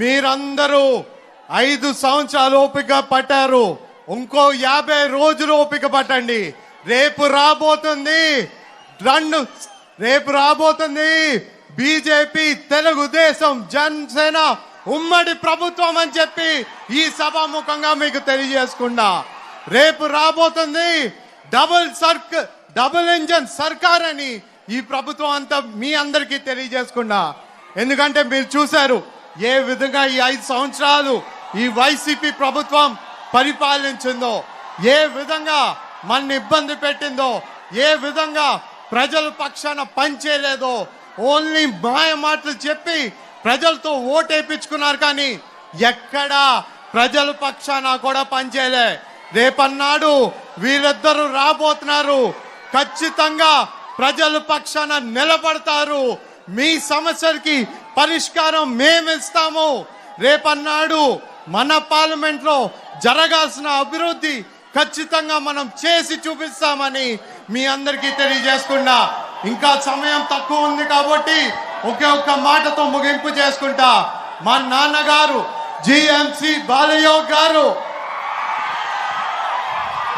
మీరందరూ ఐదు సంవత్సరాలు ఓపిక పట్టారు. ఇంకో యాభై రోజులు ఓపిక పట్టండి. రేపు రాబోతుంది. రెండు రేపు రాబోతుంది. బీజేపీ తెలుగుదేశం జనసేన ఉమ్మడి ప్రభుత్వం అని చెప్పి ఈ సభాముఖంగా మీకు తెలియజేసుకున్నా రేపు రాబోతుంది. డబుల్ సర్క్ డబుల్ ఇంజన్ సర్కార్ అని ఈ ప్రభుత్వం అంతా మీ అందరికీ తెలియజేసుకున్నా ఎందుకంటే మీరు చూశారు ఏ విధంగా ఈ ఐదు సంవత్సరాలు ఈ వైసీపీ ప్రభుత్వం పరిపాలించిందో ఏ విధంగా మన ఇబ్బంది పెట్టిందో ఏ విధంగా ప్రజల పక్షాన పనిచేయలేదో ఓన్లీ మాయ మాటలు చెప్పి ప్రజలతో ఓటేపించుకున్నారు కానీ ఎక్కడా ప్రజల పక్షాన కూడా పనిచేయలే. రేపన్నాడు వీరిద్దరూ రాబోతున్నారు. ఖచ్చితంగా ప్రజల పక్షాన నిలబడతారు. మీ సమస్యలకి పరిష్కారం మేము ఇస్తాము రేపన్నాడు మన పార్లమెంట్లో జరగాల్సిన అభివృద్ధి ఖచ్చితంగా మనం చేసి చూపిస్తామని మీ అందరికీ తెలియజేసుకున్నా. ఇంకా సమయం తక్కువ ఉంది కాబట్టి ఒకే ఒక్క మాటతో ముగింపు చేసుకుంటా. మా నాన్నగారు జిఎంసి బాలయ్య గారు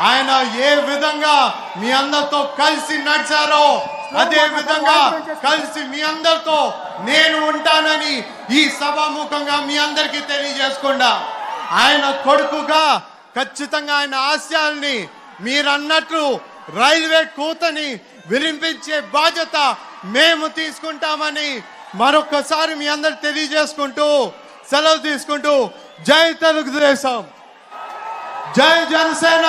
ఆయన ఏ విధంగా మీ అందరితో కలిసి నడిచారో అదే విధంగా కలిసి మీ అందరితో నేను ఉంటానని ఈ సభాముఖంగా మీ అందరికీ తెలియజేసుకుండా ఆయన కొడుకుగా ఖచ్చితంగా ఆయన ఆశయాల్ని మీరన్నట్లు రైల్వే కూతని వినిపించే బాధ్యత మేము తీసుకుంటామని మరొకసారి మీ అందరికి తెలియజేసుకుంటూ సెలవు తీసుకుంటూ జై తెలుగుదేశం. జై జనసేన.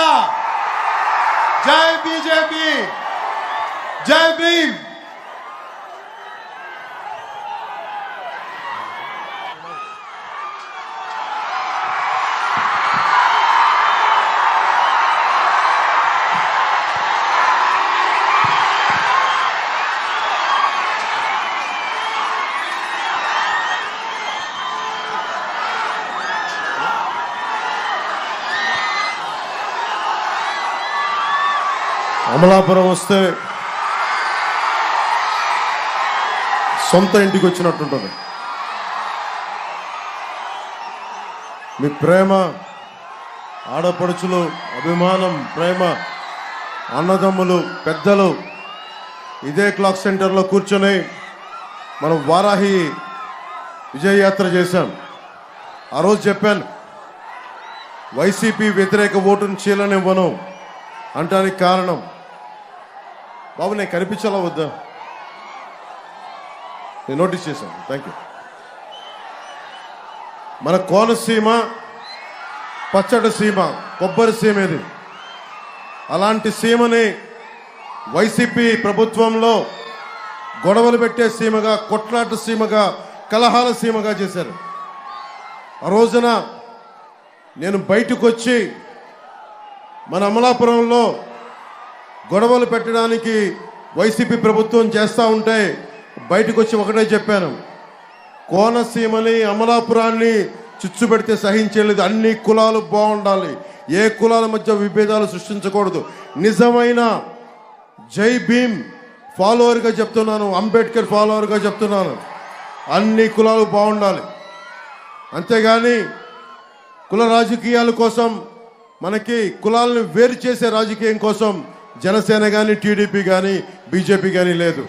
జై బీజేపీ. జై భీమ్ అమలాపురం వస్తే సొంత ఇంటికి వచ్చినట్టుంటుంది. మీ ప్రేమ ఆడపడుచులు అభిమానం ప్రేమ అన్నదమ్ములు పెద్దలు ఇదే క్లాక్ సెంటర్లో కూర్చొని మనం వారాహి విజయయాత్ర చేశాం. ఆ రోజు చెప్పాను వైసీపీ వ్యతిరేక ఓటును చీలనివ్వను అంటానికి కారణం. బాబు నేను కనిపించాలా వద్దా? నేను నోటీస్ చేశాను. థ్యాంక్ యూ మన కోనసీమ పచ్చడి సీమ కొబ్బరి సీమ ఇది. అలాంటి సీమని వైసీపీ ప్రభుత్వంలో గొడవలు పెట్టే సీమగా కొట్లాట సీమగా కలహాల సీమగా చేశారు. ఆ రోజున నేను బయటకు వచ్చి మన అమలాపురంలో గొడవలు పెట్టడానికి వైసీపీ ప్రభుత్వం చేస్తూ ఉంటే బయటకు వచ్చి ఒకటే చెప్పాను. కోనసీమని అమలాపురాన్ని చిచ్చు పెడితే సహించలేదు. అన్ని కులాలు బాగుండాలి. ఏ కులాల మధ్య విభేదాలు సృష్టించకూడదు. నిజమైన జై భీమ్ ఫాలోవర్గా చెప్తున్నాను. అంబేద్కర్ ఫాలోవర్గా చెప్తున్నాను. అన్ని కులాలు బాగుండాలి. అంతేగాని కుల రాజకీయాల కోసం మనకి కులాలను వేరు చేసే రాజకీయం కోసం జనసేన కానీ టీడీపీ కానీ బీజేపీ కానీ లేదు.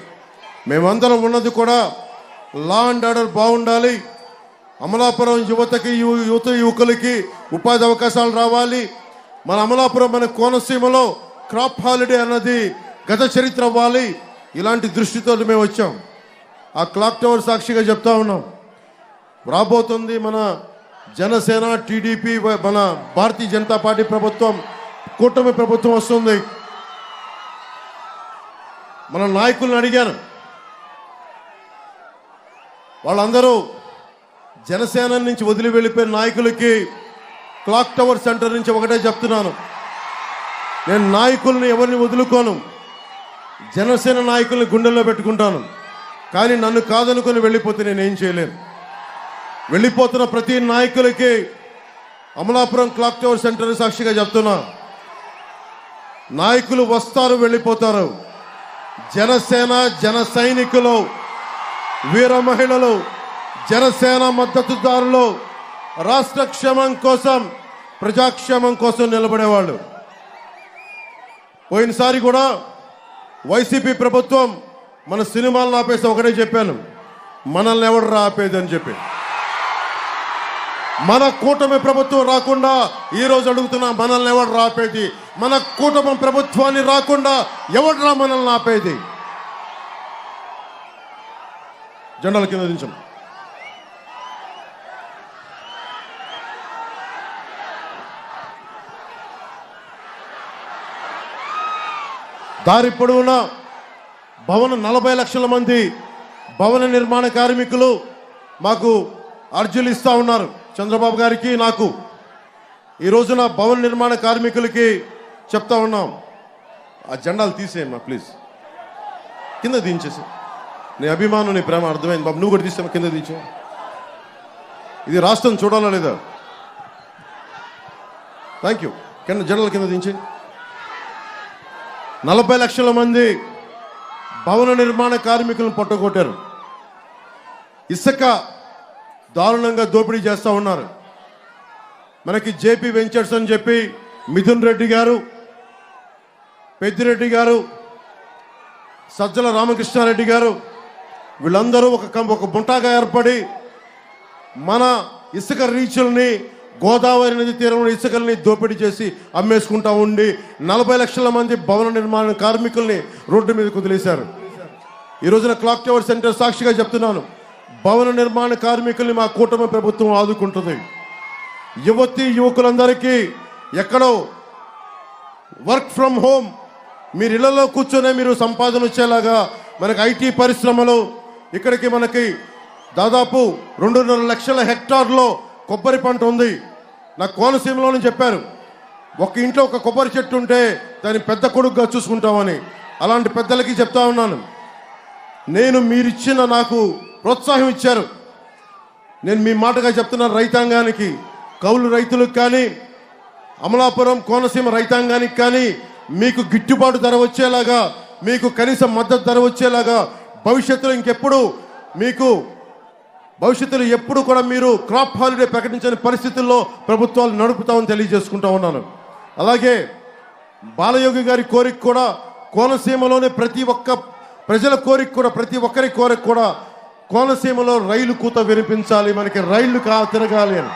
మేమందరం ఉన్నది కూడా లా అండ్ ఆర్డర్ బాగుండాలి. అమలాపురం యువతకి యువత యువకులకి ఉపాధి అవకాశాలు రావాలి. మన అమలాపురం మన కోనసీమలో క్రాప్ హాలిడే అన్నది గత చరిత్ర అవ్వాలి. ఇలాంటి దృష్టితో మేము వచ్చాం. ఆ క్లాక్ టవర్ సాక్షిగా చెప్తా ఉన్నాం. రాబోతుంది మన జనసేన టీడీపీ మన భారతీయ జనతా పార్టీ ప్రభుత్వం కూటమి ప్రభుత్వం వస్తుంది. మన నాయకులను అడిగాను. వాళ్ళందరూ జనసేన నుంచి వదిలి వెళ్ళిపోయిన నాయకులకి క్లాక్ టవర్ సెంటర్ నుంచి ఒకటే చెప్తున్నాను. నేను నాయకుల్ని ఎవరిని వదులుకోను జనసేన నాయకుల్ని గుండెల్లో పెట్టుకుంటాను. కానీ నన్ను కాదనుకొని వెళ్ళిపోతే నేనేం చేయలేను. వెళ్ళిపోతున్న ప్రతి నాయకులకి అమలాపురం క్లాక్ టవర్ సెంటర్ సాక్షిగా చెప్తున్నా. నాయకులు వస్తారు వెళ్ళిపోతారు. జనసేన జన సైనికులు వీర మహిళలు జనసేన మద్దతుదారులు రాష్ట్ర క్షేమం కోసం ప్రజాక్షేమం కోసం నిలబడేవాళ్ళు. పోయినసారి కూడా వైసీపీ ప్రభుత్వం మన సినిమాలను ఆపేసి ఒకటే చెప్పాను. మనల్ని ఎవడు ఆపేది అని చెప్పి. మన కూటమి ప్రభుత్వం రాకుండా ఈ రోజు అడుగుతున్నా మనల్ని ఎవడు రాపేది మన కూటమి ప్రభుత్వాన్ని రాకుండా ఎవడరా మనల్ని ఆపేది? జెండాల కింద దించం దారి పొడవునా భవన నలభై లక్షల మంది భవన నిర్మాణ కార్మికులు మాకు అర్జీలు ఇస్తూ ఉన్నారు. చంద్రబాబు గారికి నాకు. ఈ రోజున భవన నిర్మాణ కార్మికులకి చెప్తా ఉన్నాం. ఆ జెండాలు తీసేయమ్మా ప్లీజ్. కింద దించేసి. నీ అభిమానం నీ ప్రేమ అర్థమైంది. బాబు నువ్వు కూడా తీసామా కింద దించే ఇది రాష్ట్రం చూడాలా లేదా? థ్యాంక్ యూ కింద జనరల్ కింద దించి. నలభై లక్షల మంది భవన నిర్మాణ కార్మికులను పట్టుకొట్టారు. ఇసుక దారుణంగా దోపిడీ చేస్తూ ఉన్నారు. మనకి జేపీ వెంచర్స్ అని చెప్పి మిథున్ రెడ్డి గారు పెద్దిరెడ్డి గారు సజ్జల రామకృష్ణారెడ్డి గారు వీళ్ళందరూ ఒక కం- ఒక బుంటాగా ఏర్పడి మన ఇసుక రీచుల్ని గోదావరి నది తీరంలో ఇసుకల్ని దోపిడీ చేసి అమ్మేసుకుంటా ఉండి నలభై లక్షల మంది భవన నిర్మాణ కార్మికుల్ని రోడ్డు మీద కుదిలేశారు ఈ రోజున క్లాక్ టవర్ సెంటర్ సాక్షిగా చెప్తున్నాను. భవన నిర్మాణ కార్మికుల్ని మా కూటమి ప్రభుత్వం ఆదుకుంటుంది. యువతి యువకులందరికీ ఎక్కడో వర్క్ ఫ్రమ్ హోమ్ మీరు ఇళ్ళలో కూర్చొనే మీరు సంపాదన వచ్చేలాగా మనకి ఐటీ పరిశ్రమలు ఇక్కడికి మనకి దాదాపు రెండున్నర లక్షల హెక్టార్లో కొబ్బరి పంట ఉంది. నాకు కోనసీమలోనే చెప్పారు. ఒక ఇంట్లో ఒక కొబ్బరి చెట్టు ఉంటే దాన్ని పెద్ద కొడుకుగా చూసుకుంటామని. అలాంటి పెద్దలకి చెప్తా ఉన్నాను. నేను మీరిచ్చిన నాకు ప్రోత్సాహం ఇచ్చారు. నేను మీ మాటగా చెప్తున్నాను రైతాంగానికి కౌలు రైతులకు కానీ అమలాపురం కోనసీమ రైతాంగానికి కానీ మీకు గిట్టుబాటు ధర వచ్చేలాగా మీకు కనీస మద్దతు ధర వచ్చేలాగా భవిష్యత్తులో ఇంకెప్పుడు మీకు భవిష్యత్తులో ఎప్పుడు కూడా మీరు క్రాప్ హాలిడే ప్రకటించని పరిస్థితుల్లో ప్రభుత్వాలు నడుపుతామని తెలియజేసుకుంటా ఉన్నాను. అలాగే బాలయోగి గారి కోరిక కూడా కోనసీమలోనే ప్రతి ఒక్క ప్రజల కోరిక కూడా ప్రతి ఒక్కరి కోరిక కూడా కోనసీమలో రైలు కూత వినిపించాలి మనకి రైళ్ళు కా తిరగాలి అని.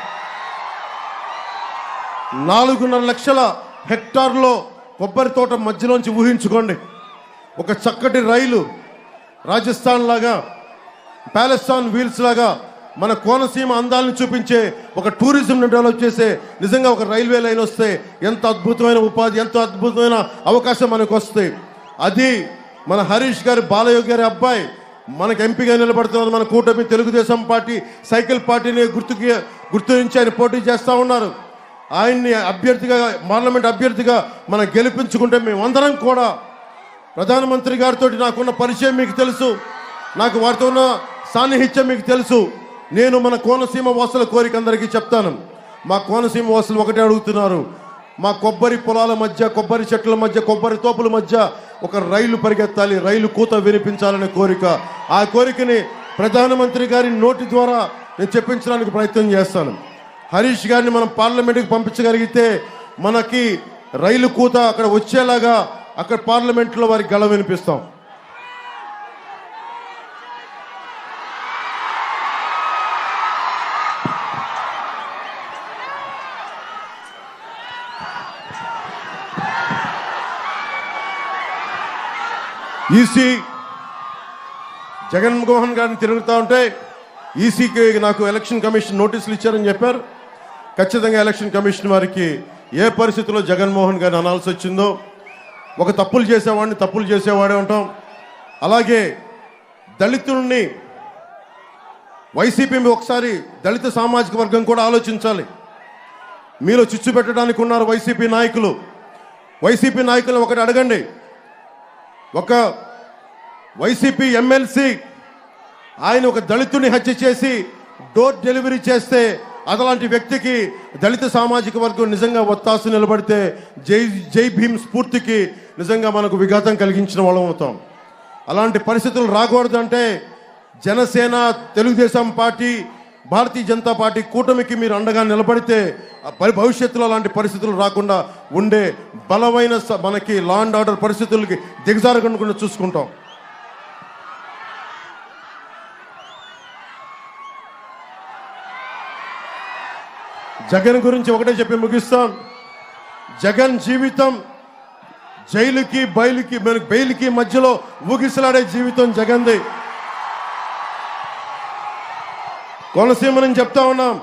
నాలుగున్నర లక్షల హెక్టార్లో కొబ్బరి తోట మధ్యలోంచి ఊహించుకోండి. ఒక చక్కటి రైలు రాజస్థాన్ లాగా ప్యాలెస్టాన్ వీల్స్ లాగా మన కోనసీమ అందాలను చూపించే ఒక టూరిజంను డెవలప్ చేసే నిజంగా ఒక రైల్వే లైన్ వస్తే ఎంత అద్భుతమైన ఉపాధి ఎంత అద్భుతమైన అవకాశం మనకు వస్తే. అది మన హరీష్ గారి బాలయోగి గారి అబ్బాయి మనకు ఎంపీగా నిలబడుతున్నారు మన కూటమి తెలుగుదేశం పార్టీ సైకిల్ పార్టీని గుర్తుకి గుర్తించి ఆయన పోటీ చేస్తూ ఉన్నారు. ఆయన్ని అభ్యర్థిగా పార్లమెంట్ అభ్యర్థిగా మనం గెలిపించుకుంటే మేమందరం కూడా ప్రధానమంత్రి గారితో నాకున్న పరిచయం మీకు తెలుసు. నాకు వారితో ఉన్న సాన్నిహిత్యం మీకు తెలుసు. నేను మన కోనసీమ వాసుల కోరిక అందరికీ చెప్తాను. మా కోనసీమ వాసులు ఒకటే అడుగుతున్నారు. మా కొబ్బరి పొలాల మధ్య కొబ్బరి చెట్ల మధ్య కొబ్బరి తోపుల మధ్య ఒక రైలు పరిగెత్తాలి రైలు కూత వినిపించాలనే కోరిక. ఆ కోరికని ప్రధానమంత్రి గారి నోటి ద్వారా నేను చెప్పించడానికి ప్రయత్నం చేస్తాను. హరీష్ గారిని మనం పార్లమెంట్కి పంపించగలిగితే మనకి రైలు కూత అక్కడ వచ్చేలాగా అక్కడ పార్లమెంట్లో వారికి గళ వినిపిస్తాం. ఈసీ జగన్మోహన్ గారిని తిరుగుతూ ఉంటే ఈసీకి నాకు ఎలక్షన్ కమిషన్ నోటీసులు ఇచ్చారని చెప్పారు. ఖచ్చితంగా ఎలక్షన్ కమిషన్ వారికి ఏ పరిస్థితిలో జగన్మోహన్ గారిని అనాల్సి వచ్చిందో ఒక తప్పులు చేసేవాడిని తప్పులు చేసేవాడే ఉంటాం. అలాగే దళితుల్ని వైసీపీ ఒకసారి దళిత సామాజిక వర్గం కూడా ఆలోచించాలి. మీలో చిచ్చు పెట్టడానికి ఉన్నారు వైసీపీ నాయకులు. వైసీపీ నాయకులను ఒకటి అడగండి. ఒక వైసీపీ ఎమ్మెల్సీ ఆయన ఒక దళితుని హత్య చేసి డోర్ డెలివరీ చేస్తే అదలాంటి వ్యక్తికి దళిత సామాజిక వర్గం నిజంగా ఒత్తాసు నిలబడితే జై జై భీమ్ స్ఫూర్తికి నిజంగా మనకు విఘాతం కలిగించిన వాళ్ళం అవుతాం. అలాంటి పరిస్థితులు రాకూడదు అంటే జనసేన తెలుగుదేశం పార్టీ భారతీయ జనతా పార్టీ కూటమికి మీరు అండగా నిలబడితే పరి- భవిష్యత్తులో అలాంటి పరిస్థితులు రాకుండా ఉండే బలమైన స- మనకి లా అండ్ ఆర్డర్ పరిస్థితులకి దిగజారకుండా చూసుకుంటాం. జగన్ గురించి ఒకటే చెప్పి ముగిస్తాం. జగన్ జీవితం జైలుకి బయలుకి బెయిల్కి మధ్యలో ఊగిసలాడే జీవితం జగన్ది. కోనసీమ నుంచి చెప్తా ఉన్నాం.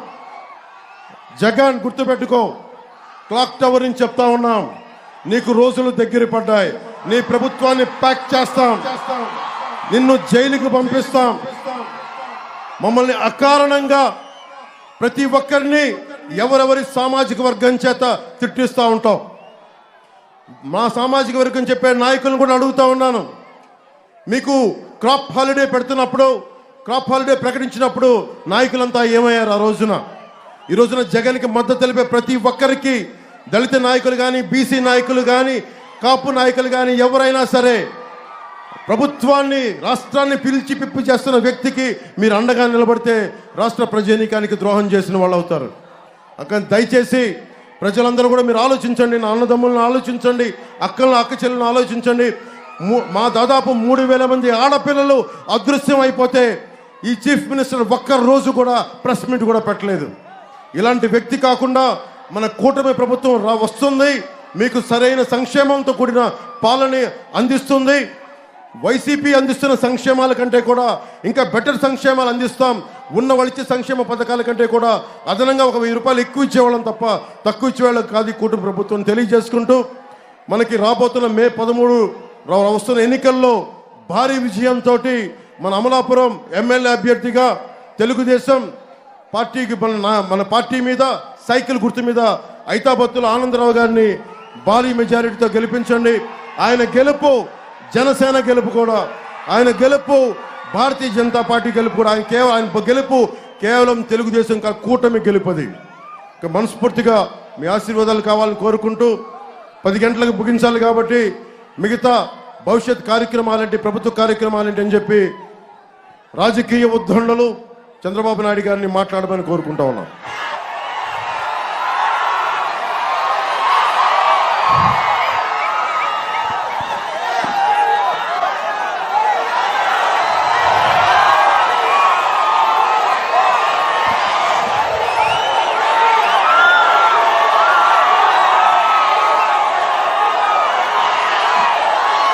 జగన్ గుర్తుపెట్టుకో. క్లాక్ టవర్ నుంచి చెప్తా ఉన్నాం. నీకు రోజులు దగ్గర పడ్డాయి. నీ ప్రభుత్వాన్ని ప్యాక్ చేస్తాం. నిన్ను జైలుకి పంపిస్తాం. మమ్మల్ని అకారణంగా ప్రతి ఒక్కరిని ఎవరెవరి సామాజిక వర్గం చేత తిట్టిస్తూ ఉంటాం. మా సామాజిక వర్గం చెప్పే నాయకులను కూడా అడుగుతూ ఉన్నాను. మీకు క్రాప్ హాలిడే పెడుతున్నప్పుడు క్రాప్ హాలిడే ప్రకటించినప్పుడు నాయకులంతా ఏమయ్యారు ఆ రోజున? ఈ రోజున జగన్కి మద్దతు తెలిపే ప్రతి ఒక్కరికి దళిత నాయకులు కానీ బీసీ నాయకులు కానీ కాపు నాయకులు కానీ ఎవరైనా సరే ప్రభుత్వాన్ని రాష్ట్రాన్ని పిలిచి పిప్పి చేస్తున్న వ్యక్తికి మీరు అండగా నిలబడితే రాష్ట్ర ప్రజానీకానికి ద్రోహం చేసిన వాళ్ళు అవుతారు. అక్కడ దయచేసి ప్రజలందరూ కూడా మీరు ఆలోచించండి నా అన్నదమ్ములను ఆలోచించండి అక్కలను అక్క చెల్లెలను ఆలోచించండి. మా దాదాపు మూడు వేల మంది ఆడపిల్లలు అదృశ్యం అయిపోతే ఈ చీఫ్ మినిస్టర్ ఒక్క రోజు కూడా ప్రెస్ మీట్ కూడా పెట్టలేదు. ఇలాంటి వ్యక్తి కాకుండా మన కూటమి ప్రభుత్వం రా వస్తుంది మీకు సరైన సంక్షేమంతో కూడిన పాలన అందిస్తుంది. వైసీపీ అందిస్తున్న సంక్షేమాల కంటే కూడా ఇంకా బెటర్ సంక్షేమాలు అందిస్తాం. ఉన్న వాళ్ళు సంక్షేమ పథకాల కంటే కూడా అదనంగా ఒక వెయ్యి రూపాయలు ఎక్కువ ఇచ్చేవాళ్ళం తప్ప తక్కువ ఇచ్చేవాళ్ళం కాదు కుటుంబ కూటమి ప్రభుత్వం తెలియజేసుకుంటూ మనకి రాబోతున్న మే పదమూడు వస్తున్న ఎన్నికల్లో భారీ విజయంతో మన అమలాపురం ఎమ్మెల్యే అభ్యర్థిగా తెలుగుదేశం పార్టీకి మన నా- మన పార్టీ మీద సైకిల్ గుర్తు మీద ఐతాబత్తుల ఆనందరావు గారిని భారీ మెజారిటీతో గెలిపించండి. ఆయన గెలుపు జనసేన గెలుపు కూడా. ఆయన గెలుపు భారతీయ జనతా పార్టీ గెలుపు కూడా. ఆయన కేవలం ఆయన గెలుపు కేవలం తెలుగుదేశం కా- కూటమి గెలుపది మనస్ఫూర్తిగా మీ ఆశీర్వాదాలు కావాలని కోరుకుంటూ పది గంటలకు ముగించాలి కాబట్టి మిగతా భవిష్యత్ కార్యక్రమాలంటే ప్రభుత్వ కార్యక్రమాలంటే అని చెప్పి రాజకీయ ఉద్దండలు చంద్రబాబు నాయుడు గారిని మాట్లాడమని కోరుకుంటా ఉన్నాం.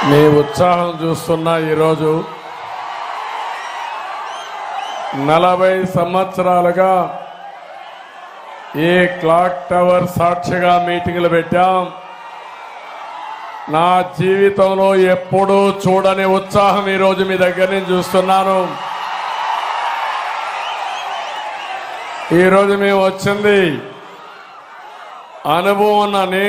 మీ ఉత్సాహం చూస్తున్నా ఈరోజు నలభై సంవత్సరాలుగా ఈ క్లాక్ టవర్ సాక్షిగా మీటింగ్లు పెట్టాం. నా జీవితంలో ఎప్పుడూ చూడని ఉత్సాహం ఈరోజు మీ దగ్గర నుంచి చూస్తున్నాను. ఈరోజు మేము వచ్చింది అనుభవం ఉన్న